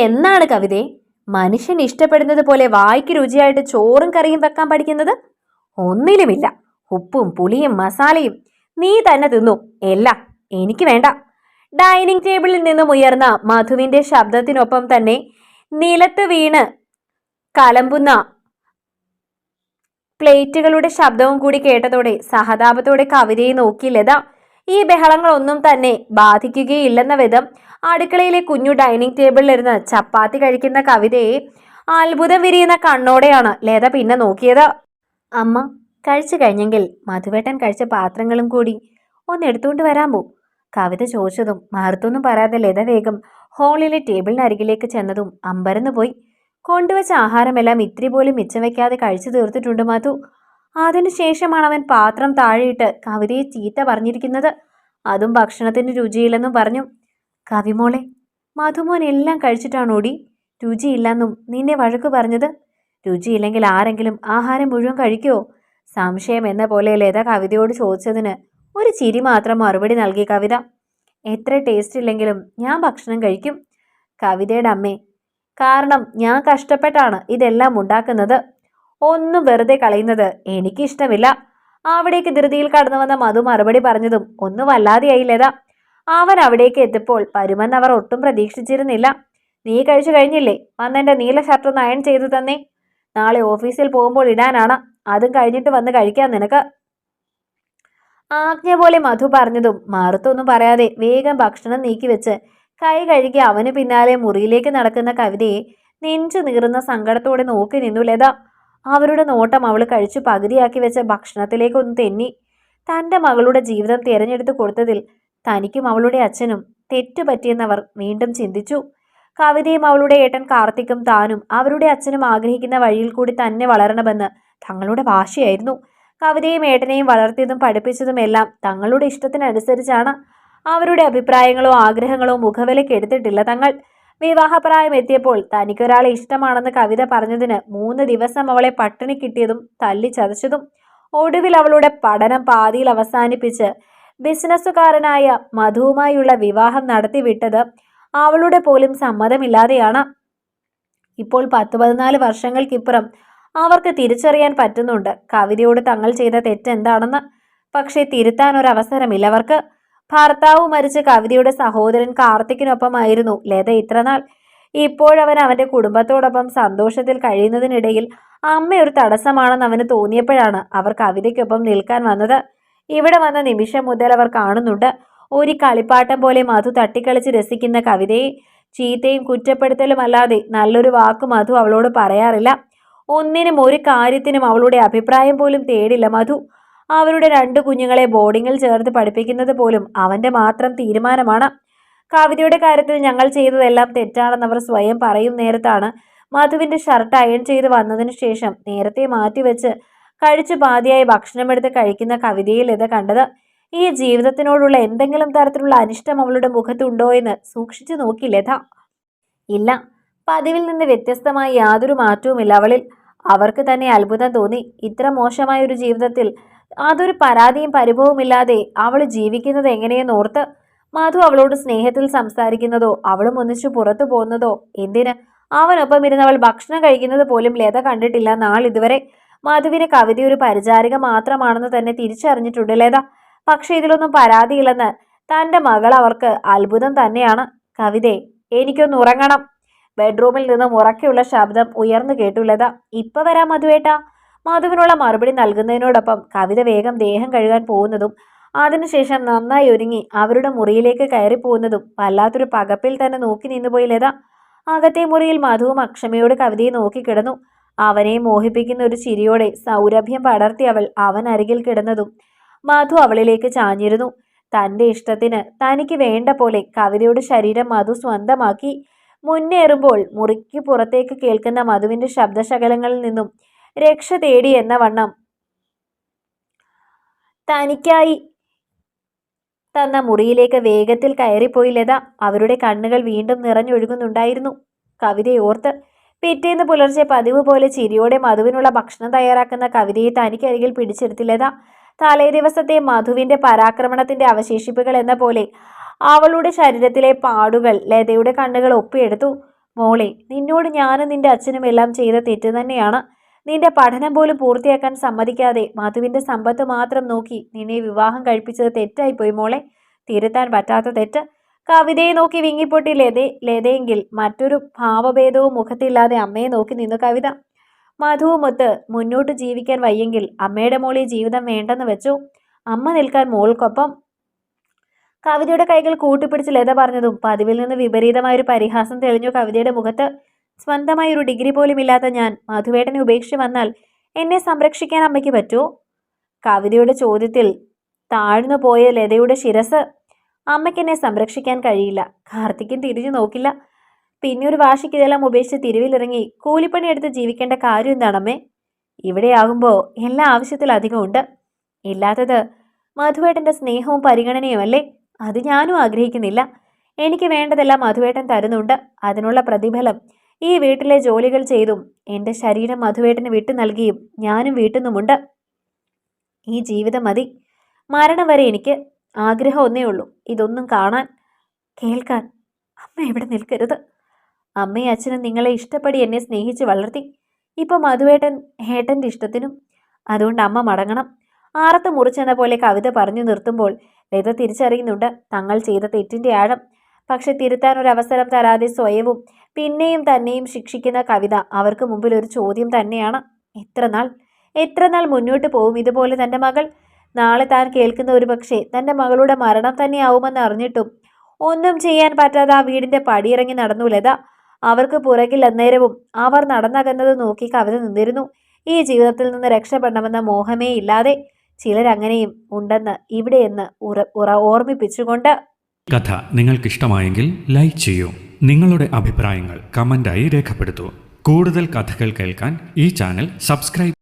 എന്നാണ് കവിതയെ മനുഷ്യൻ ഇഷ്ടപ്പെടുന്നത് പോലെ വായിക്ക് രുചിയായിട്ട് ചോറും കറിയും വെക്കാൻ പഠിക്കുന്നത് ഒന്നിലുമില്ല. ഉപ്പും പുളിയും മസാലയും നീ തന്നെ തിന്നു. എല്ലാം എനിക്ക് വേണ്ട. ഡൈനിങ് ടേബിളിൽ നിന്നും ഉയർന്ന മധുവിന്റെ ശബ്ദത്തിനൊപ്പം തന്നെ നിലത്ത് വീണ് കലമ്പുന്ന പ്ലേറ്റുകളുടെ ശബ്ദവും കൂടി കേട്ടതോടെ സഹതാപത്തോടെ കവിതയെ നോക്കി ലത ഈ ബഹളങ്ങളൊന്നും തന്നെ ബാധിക്കുകയില്ലെന്ന വിധം അടുക്കളയിലെ കുഞ്ഞു ഡൈനിങ് ടേബിളിലിരുന്ന് ചപ്പാത്തി കഴിക്കുന്ന കവിതയെ അത്ഭുതം വിരിയുന്ന കണ്ണോടെയാണ് ലത പിന്നെ നോക്കിയത്. അമ്മ കഴിച്ചു കഴിഞ്ഞെങ്കിൽ മധുവേട്ടൻ കഴിച്ച പാത്രങ്ങളും കൂടി ഒന്ന് എടുത്തുകൊണ്ട് വരാൻ പോ കവിത ചോദിച്ചതും മറുത്തൊന്നും പറയാതെ ലത വേഗം ഹോളിലെ ടേബിളിനരികിലേക്ക് ചെന്നതും അമ്പരന്ന് പോയി. കൊണ്ടുവച്ച ആഹാരമെല്ലാം ഇത്തിരി പോലും മിച്ചം വയ്ക്കാതെ കഴിച്ചു തീർത്തിട്ടുണ്ട് മധു. അതിനുശേഷമാണ് അവൻ പാത്രം താഴെയിട്ട് കവിതയെ ചീത്ത പറഞ്ഞിരിക്കുന്നത്. അതും ഭക്ഷണത്തിന് രുചിയില്ലെന്നും പറഞ്ഞു. കവിമോളെ മധുമോൻ എല്ലാം കഴിച്ചിട്ടാണ് ഓടി രുചിയില്ലെന്നും നിന്നെ വഴക്ക് പറഞ്ഞത്. രുചിയില്ലെങ്കിൽ ആരെങ്കിലും ആഹാരം മുഴുവൻ കഴിക്കുമോ സംശയം എന്ന പോലെ ലത കവിതയോട് ചോദിച്ചതിന് ഒരു ചിരി മാത്രം മറുപടി നൽകി കവിത. എത്ര ടേസ്റ്റ് ഇല്ലെങ്കിലും ഞാൻ ഭക്ഷണം കഴിക്കും. കവിതയുടെ അമ്മേ കാരണം ഞാൻ കഷ്ടപ്പെട്ടാണ് ഇതെല്ലാം ഉണ്ടാക്കുന്നത്. ഒന്നും വെറുതെ കളയുന്നത് എനിക്കിഷ്ടമില്ല. അവിടേക്ക് ധൃതിയിൽ കടന്നു വന്ന മധു മറുപടി പറഞ്ഞതും ഒന്നും വല്ലാതെയായി ലത. അവൻ അവിടേക്ക് എത്തിയപ്പോൾ പരുമെന്ന് അവർ ഒട്ടും പ്രതീക്ഷിച്ചിരുന്നില്ല. നീ കഴിച്ചു കഴിഞ്ഞില്ലേ? വന്നെന്റെ നീല ഷർട്ട് ഒന്ന് അയൺ ചെയ്തു തന്നെ. നാളെ ഓഫീസിൽ പോകുമ്പോൾ ഇടാനാണ്. അതും കഴിഞ്ഞിട്ട് വന്ന് കഴിക്കാൻ നിനക്ക്. ആജ്ഞ പോലെ മധു പറഞ്ഞതും മറുത്തൊന്നും പറയാതെ വേഗം ഭക്ഷണം നീക്കി വെച്ച് കൈ കഴുകി അവന് പിന്നാലെ മുറിയിലേക്ക് നടക്കുന്ന കവിതയെ നെഞ്ചു നീറുന്ന സങ്കടത്തോടെ നോക്കി നിന്നു ലത. അവരുടെ നോട്ടം അവൾ കഴിച്ചു പകുതിയാക്കി വെച്ച ഭക്ഷണത്തിലേക്കൊന്ന് തെന്നി. തന്റെ മകളുടെ ജീവിതം തിരഞ്ഞെടുത്ത് കൊടുത്തതിൽ തനിക്കും അവളുടെ അച്ഛനും തെറ്റുപറ്റിയെന്നവർ വീണ്ടും ചിന്തിച്ചു. കവിതയും അവളുടെ ഏട്ടൻ കാർത്തിക്കും താനും അവരുടെ അച്ഛനും ആഗ്രഹിക്കുന്ന വഴിയിൽ കൂടി തന്നെ വളരണമെന്ന് തങ്ങളുടെ വാശിയായിരുന്നു. കവിതയും ഏട്ടനെയും വളർത്തിയതും പഠിപ്പിച്ചതും എല്ലാം തങ്ങളുടെ ഇഷ്ടത്തിനനുസരിച്ചാണ്. അവരുടെ അഭിപ്രായങ്ങളോ ആഗ്രഹങ്ങളോ മുഖവിലയ്ക്ക് എടുത്തിട്ടില്ല തങ്ങൾ. വിവാഹപ്രായം എത്തിയപ്പോൾ തനിക്കൊരാളെ ഇഷ്ടമാണെന്ന് കവിത പറഞ്ഞതിന് മൂന്ന് ദിവസം അവളെ പട്ടിണി കിട്ടിയതും തല്ലി ചതച്ചതും. ഒടുവിൽ അവളുടെ പഠനം പാതിയിൽ അവസാനിപ്പിച്ച് ബിസിനസ്സുകാരനായ മധുവുമായുള്ള വിവാഹം നടത്തിവിട്ടത് അവളുടെ പോലും സമ്മതമില്ലാതെയാണ്. ഇപ്പോൾ പത്ത് പതിനാല് വർഷങ്ങൾക്കിപ്പുറം അവർക്ക് തിരിച്ചറിയാൻ പറ്റുന്നുണ്ട്. കവിതയോട് തങ്ങൾ ചെയ്ത തെറ്റെന്താണെന്ന്. പക്ഷേ തിരുത്താൻ ഒരു അവസരമില്ല അവർക്ക്. ഭർത്താവ് മരിച്ച കവിതയുടെ സഹോദരൻ കാർത്തിക്കിനൊപ്പമായിരുന്നു ലത ഇത്രനാൾ. ഇപ്പോഴവൻ അവന്റെ കുടുംബത്തോടൊപ്പം സന്തോഷത്തിൽ കഴിയുന്നതിനിടയിൽ അമ്മ ഒരു തടസ്സമാണെന്ന് അവന് തോന്നിയപ്പോഴാണ് അവർ കവിതയ്ക്കൊപ്പം നിൽക്കാൻ വന്നത്. ഇവിടെ വന്ന നിമിഷം മുതൽ അവർ കാണുന്നുണ്ട്. ഒരു കളിപ്പാട്ടം പോലെ മധു തട്ടിക്കളിച്ച് രസിക്കുന്ന കവിതയെ. ചീത്തയും കുറ്റപ്പെടുത്തലും അല്ലാതെ നല്ലൊരു വാക്ക് മധു അവളോട് പറയാറില്ല. ഒന്നിനും ഒരു കാര്യത്തിനും അവളുടെ അഭിപ്രായം പോലും തേടില്ല മധു. അവരുടെ രണ്ട് കുഞ്ഞുങ്ങളെ ബോർഡിങ്ങിൽ ചേർത്ത് പഠിപ്പിക്കുന്നത് പോലും അവന്റെ മാത്രം തീരുമാനമാണ്. കവിതയുടെ കാര്യത്തിൽ ഞങ്ങൾ ചെയ്തതെല്ലാം തെറ്റാണെന്ന് അവർ സ്വയം പറയും നേരത്താണ്. മധുവിന്റെ ഷർട്ട് അയൺ ചെയ്ത് വന്നതിന് ശേഷം നേരത്തെ മാറ്റിവെച്ച് കഴിച്ചു പാതിയായി ഭക്ഷണമെടുത്ത് കഴിക്കുന്ന കവിതയിൽ ഇത് കണ്ടത്. ഈ ജീവിതത്തിനോടുള്ള എന്തെങ്കിലും തരത്തിലുള്ള അനിഷ്ടം അവളുടെ മുഖത്തുണ്ടോ എന്ന് സൂക്ഷിച്ചു നോക്കി ലത. ഇല്ല. പതിവിൽ നിന്ന് വ്യത്യസ്തമായി യാതൊരു മാറ്റവുമില്ല അവളിൽ. അവർക്ക് തന്നെ അത്ഭുതം തോന്നി. ഇത്ര മോശമായ ഒരു ജീവിതത്തിൽ അതൊരു പരാതിയും പരിഭവമില്ലാതെ അവൾ ജീവിക്കുന്നത് എങ്ങനെയെന്ന് ഓർത്ത് മധു അവളോട് സ്നേഹത്തിൽ സംസാരിക്കുന്നതോ അവളും ഒന്നിച്ചു പുറത്തു പോകുന്നതോ എന്തിന്? അവനൊപ്പം ഇരുന്ന് അവൾ ഭക്ഷണം കഴിക്കുന്നത് പോലും ലത കണ്ടിട്ടില്ല നാളിതുവരെ. മധുവിന് കവിത ഒരു പരിചാരിക മാത്രമാണെന്ന് തന്നെ തിരിച്ചറിഞ്ഞിട്ടുണ്ട് ലത. പക്ഷെ ഇതിലൊന്നും പരാതിയില്ലെന്ന് തന്റെ മകൾ അവർക്ക് അത്ഭുതം തന്നെയാണ്. കവിതേ എനിക്കൊന്ന് ഉറങ്ങണം. ബെഡ്റൂമിൽ നിന്നും ഉറക്കെയുള്ള ശബ്ദം ഉയർന്നു കേട്ടു ലത. ഇപ്പൊ വരാം മധുവേട്ടാ. മധുവിനുള്ള മറുപടി നൽകുന്നതിനോടൊപ്പം കവിത വേഗം ദേഹം കഴുകാൻ പോകുന്നതും അതിനുശേഷം നന്നായി ഒരുങ്ങി അവരുടെ മുറിയിലേക്ക് കയറി പോകുന്നതും വല്ലാത്തൊരു പകപ്പിൽ തന്നെ നോക്കി നിന്നുപോയി ലത. അകത്തെ മുറിയിൽ മധുവും അക്ഷമയോട് കവിതയെ നോക്കിക്കിടന്നു അവനെ മോഹിപ്പിക്കുന്ന ഒരു ചിരിയോടെ സൗരഭ്യം പടർത്തി അവൾ അവൻ അരികിൽ കിടന്നതും മധു അവളിലേക്ക് ചാഞ്ഞിരുന്നു. തന്റെ ഇഷ്ടത്തിന് തനിക്ക് വേണ്ട പോലെ കവിതയുടെ ശരീരം മധു സ്വന്തമാക്കി. മുന്നേറുമ്പോൾ മുറിക്ക് പുറത്തേക്ക് കേൾക്കുന്ന മധുവിന്റെ ശബ്ദശകലങ്ങളിൽ നിന്നും രക്ഷ തേടി എന്ന വണ്ണം തനിക്കായി തന്ന മുറിയിലേക്ക് വേഗത്തിൽ കയറിപ്പോയി ലത. അവരുടെ കണ്ണുകൾ വീണ്ടും നിറഞ്ഞൊഴുകുന്നുണ്ടായിരുന്നു. കവിതയോർത്ത് പിറ്റേന്ന് പുലർച്ചെ പതിവ് പോലെ ചിരിയോടെ മധുവിനുള്ള ഭക്ഷണം തയ്യാറാക്കുന്ന കവിതയെ തനിക്കരികിൽ പിടിച്ചെടുത്തില്ലതാ. തലേ ദിവസത്തെ മധുവിന്റെ പരാക്രമണത്തിന്റെ അവശേഷിപ്പുകൾ എന്ന പോലെ അവളുടെ ശരീരത്തിലെ പാടുകൾ ലതയുടെ കണ്ണുകൾ ഒപ്പിയെടുത്തു. മോളെ നിന്നോട് ഞാനും നിന്റെ അച്ഛനും എല്ലാം ചെയ്ത തെറ്റ് തന്നെയാണ്. നിന്റെ പഠനം പോലും പൂർത്തിയാക്കാൻ സമ്മതിക്കാതെ മധുവിന്റെ സമ്പത്ത് മാത്രം നോക്കി നിന്നെ വിവാഹം കഴിപ്പിച്ചത് തെറ്റായിപ്പോയി മോളെ. തിരുത്താൻ പറ്റാത്ത തെറ്റ്. കവിതയെ നോക്കി വിങ്ങിപ്പൊട്ടി ലതേ ലതയെങ്കിൽ മറ്റൊരു ഭാവഭേദവും മുഖത്തില്ലാതെ അമ്മയെ നോക്കി നിന്നു കവിത. മധുവുമൊത്ത് മുന്നോട്ട് ജീവിക്കാൻ വയ്യെങ്കിൽ അമ്മയുടെ മോളി ജീവിതം വേണ്ടെന്ന് വെച്ചു. അമ്മ നിൽക്കാൻ മോൾക്കൊപ്പം. കവിതയുടെ കൈകൾ കൂട്ടിപ്പിടിച്ച് ലത പറഞ്ഞതും പതിവിൽ നിന്ന് വിപരീതമായ ഒരു പരിഹാസം തെളിഞ്ഞു കവിതയുടെ മുഖത്ത്. സ്വന്തമായ ഒരു ഡിഗ്രി പോലും ഇല്ലാത്ത ഞാൻ മധുവേട്ടനെ ഉപേക്ഷിച്ച് വന്നാൽ എന്നെ സംരക്ഷിക്കാൻ അമ്മയ്ക്ക് പറ്റുമോ കവിതയുടെ ചോദ്യത്തിൽ താഴ്ന്നു പോയ ലതയുടെ ശിരസ് അമ്മയ്ക്ക് എന്നെ സംരക്ഷിക്കാൻ കഴിയില്ല. കാർത്തികൻ തിരിഞ്ഞു നോക്കില്ല. പിന്നെ ഒരു വാശിക്ക് ഇതെല്ലാം ഉപേക്ഷിച്ച് തിരുവിലിറങ്ങി കൂലിപ്പണി എടുത്ത് ജീവിക്കേണ്ട കാര്യം എന്താണമ്മേ? ഇവിടെയാകുമ്പോൾ എല്ലാ ആവശ്യത്തിലധികം ഉണ്ട്. ഇല്ലാത്തത് മധുവേട്ടന്റെ സ്നേഹവും പരിഗണനയുമല്ലേ? അത് ഞാനും ആഗ്രഹിക്കുന്നില്ല. എനിക്ക് വേണ്ടതെല്ലാം മധുവേട്ടൻ തരുന്നുണ്ട്. അതിനുള്ള പ്രതിഫലം ഈ വീട്ടിലെ ജോലികൾ ചെയ്തും എന്റെ ശരീരം മധുവേട്ടന് വിട്ടു നൽകിയും ഞാനും വീട്ടുന്നുമുണ്ട് ഈ ജീവിതം മതി. മരണം വരെ എനിക്ക് ആഗ്രഹം ഒന്നേ ഉള്ളൂ. ഇതൊന്നും കാണാൻ കേൾക്കാൻ അമ്മ എവിടെ നിൽക്കരുത്. അമ്മയും അച്ഛനും നിങ്ങളെ ഇഷ്ടപ്പെടി എന്നെ സ്നേഹിച്ച് വളർത്തി. ഇപ്പോൾ മധുവേട്ടൻ ഏട്ടന്റെ ഇഷ്ടത്തിനും അതുകൊണ്ട് അമ്മ മടങ്ങണം. ആറത്ത് മുറിച്ചെന്ന പോലെ കവിത പറഞ്ഞു നിർത്തുമ്പോൾ ലത തിരിച്ചറിയുന്നുണ്ട് തങ്ങൾ ചെയ്ത തെറ്റിന്റെ ആഴം. പക്ഷെ തിരുത്താൻ ഒരു അവസരം തരാതെ സ്വയവും പിന്നെയും തന്നെയും ശിക്ഷിക്കുന്ന കവിത അവർക്ക് മുമ്പിൽ ഒരു ചോദ്യം തന്നെയാണ്. എത്ര നാൾ എത്ര നാൾ മുന്നോട്ട് പോവും ഇതുപോലെ തന്റെ മകൾ? നാളെ താൻ കേൾക്കുന്ന ഒരു പക്ഷേ തന്റെ മകളുടെ മരണം തന്നെയാവുമെന്ന് അറിഞ്ഞിട്ടും ഒന്നും ചെയ്യാൻ പറ്റാതെ ആ വീടിന്റെ പടിയിറങ്ങി നടന്നു ലത. അവർക്ക് പുറകിൽ അന്നേരവും അവർ നടന്നകന്നത് നോക്കി കവിത നിന്നിരുന്നു. ഈ ജീവിതത്തിൽ നിന്ന് രക്ഷപ്പെടണമെന്ന മോഹമേ ഇല്ലാതെ ചിലരങ്ങനെയും ഉണ്ടെന്ന് ഇവിടെയെന്ന് ഉറ ഉറ ഓർമ്മിപ്പിച്ചുകൊണ്ട്. കഥ നിങ്ങൾക്കിഷ്ടമായെങ്കിൽ ലൈക്ക് ചെയ്യൂ. നിങ്ങളുടെ അഭിപ്രായങ്ങൾ കമന്റായി രേഖപ്പെടുത്തൂ. കൂടുതൽ കഥകൾ കേൾക്കാൻ ഈ ചാനൽ സബ്സ്ക്രൈബ്